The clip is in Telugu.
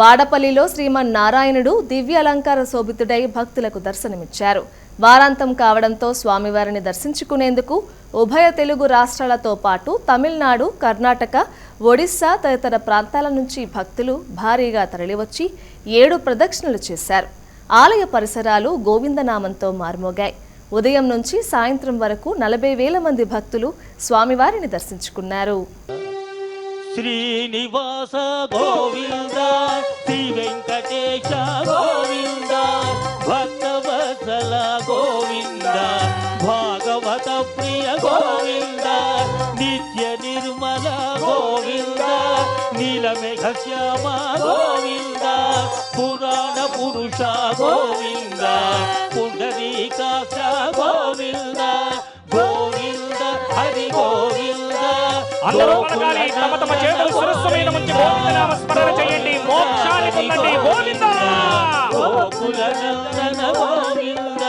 వాడపల్లిలో శ్రీమన్నారాయణుడు దివ్య అలంకార శోభితుడై భక్తులకు దర్శనమిచ్చారు. వారాంతం కావడంతో స్వామివారిని దర్శించుకునేందుకు ఉభయ తెలుగు రాష్ట్రాలతో పాటు తమిళనాడు కర్ణాటక ఒడిశా తదితర ప్రాంతాల నుంచి భక్తులు భారీగా తరలివచ్చి ఏడు ప్రదక్షిణలు చేశారు. ఆలయ పరిసరాలు గోవిందనామంతో మార్మోగాయి. ఉదయం నుంచి సాయంత్రం వరకు నలభై వేల మంది భక్తులు స్వామివారిని దర్శించుకున్నారు. శ్రీనివాస గోవింద గోవింద భక్తవత్సల గోవింద భాగవత ప్రియ గోవింద నిత్య నిర్మల గోవింద నీలమేఘ శ్యామ గోవింద పురాణ పురుష గోవింద పుండరీకాక్ష గోవింద గోవింద హరి గోవింద అందరూ పలకాలి తమ తమ చేతులు శిరస్సు మీద ఉంచి గోవింద నామ స్మరణ చేయండి. మోక్షాన్ని పొందండి. గోవింద. قل أنا أنا مؤمن